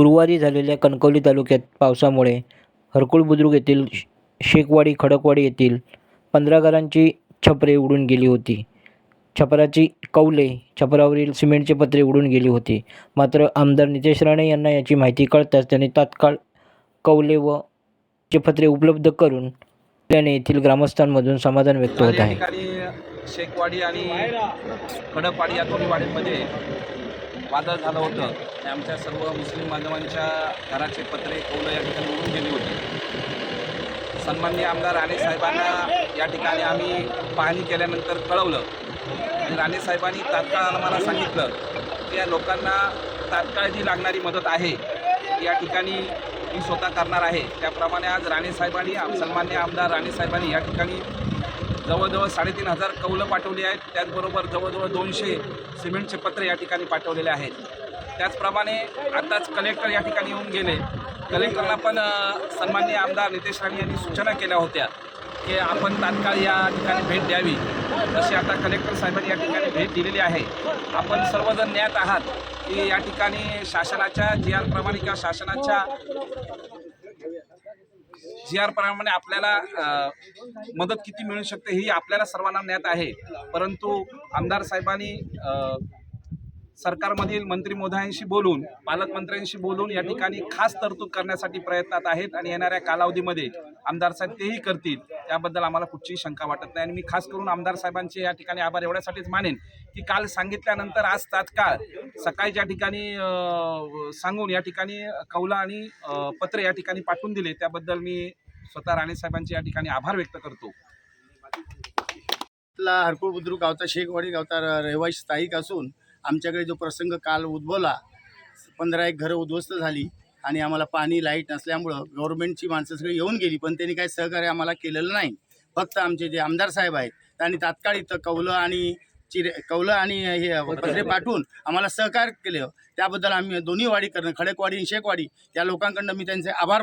गुरुवारी झालेल्या कणकवली तालुक्यात पावसामुळे हरकुळ बुद्रुक येथील श खडकवाडी येथील पंधरा घरांची छपरे उडून गेली होती. छपराची कौले छपरावरील सिमेंटचे पत्रे उडून गेली होती. मात्र आमदार नितेश राणे यांना याची माहिती कळताच त्यांनी तात्काळ कौले व चे पत्रे उपलब्ध करून त्याने येथील ग्रामस्थांमधून समाधान व्यक्त होत आहे. शेकवाडी आणि खडकवाडी या दोन्ही वाडीमध्ये वादळ झालं होतं. आमच्या सर्व मुस्लिम बांधवांच्या घराचे पत्रे कौलं या ठिकाणी उडून गेली होती. सन्माननीय आमदार राणे साहेबांना या ठिकाणी आम्ही पाहणी केल्यानंतर कळवलं. आणि राणे साहेबांनी तात्काळ आम्हाला सांगितलं की या लोकांना तात्काळ जी लागणारी मदत आहे या ठिकाणी मी स्वतः करणार आहे. त्याप्रमाणे आज राणे साहेबांनी आम- सन्मान्य आमदार राणे साहेबांनी या ठिकाणी जवळजवळ साडेतीन हजार कौलं पाठवली आहेत. त्याचबरोबर जवळजवळ दोनशे सिमेंटचे पत्रे या ठिकाणी पाठवलेले आहेत. त्याचप्रमाणे आताच कलेक्टर या ठिकाणी येऊन गेले. कलेक्टरला पण सन्मान्य आमदार नितेश राणे यांनी सूचना केल्या होत्या की आपण तात्काळ या ठिकाणी भेट द्यावी. तशी आता कलेक्टर साहेबांनी या ठिकाणी भेट दिलेली आहे. आपण सर्वजण ज्ञात आहात की या ठिकाणी शासनाच्या जी आर प्रमाणे किंवा शासनाच्या जी आर प्रमाणे आपल्याला मदत किती मिळू शकते ही आपल्याला सर्वांना ज्ञात आहे. परंतु आमदार साहेबांनी सरकारमधील मंत्री महोदयांशी बोलून पालकमंत्र्यांशी बोलून या ठिकाणी खास तरतूद करण्यासाठी प्रयत्नात आहेत आणि येणाऱ्या कालावधीमध्ये आमदार साहेब तेही करतील. त्याबद्दल आम्हाला कुठचीही शंका वाटत नाही आणि मी खास करून आमदार साहेबांचे या ठिकाणी आभार एवढ्यासाठीच मानेन की काल सांगितल्यानंतर आज तात्काळ सकाळी ज्या ठिकाणी सांगून या ठिकाणी कौला आणि पत्रे पत्र या ठिकाणी पाठवून दिले त्याबद्दल मी स्वतः राणे साहेबांचे या ठिकाणी आभार व्यक्त करतो. हरकुळ बुद्रुक गावचा शेखवाडी गावचा रहिवासी स्थायिक असून आमच्याकडे जो प्रसंग काल उद्भवला पंधरा एक घरं उद्ध्वस्त झाली आणि आम्हाला पाणी लाइट नसल्यामुळं गव्हर्नमेंटची माणसं सगळी येऊन गेली पण त्यांनी काही सहकार्य आम्हाला केलेलं नाही. फक्त आमचे जे आमदार साहेब आहेत त्यांनी तात्काळ इथं कौलं आणि चिरे कौलं आणि हे पत्रे पाठवून आम्हाला सहकार्य केलं. त्याबद्दल आम्ही दोन्ही वाडी करणं खडकवाडी आणि शेखवाडी या लोकांकडनं मी त्यांचे आभार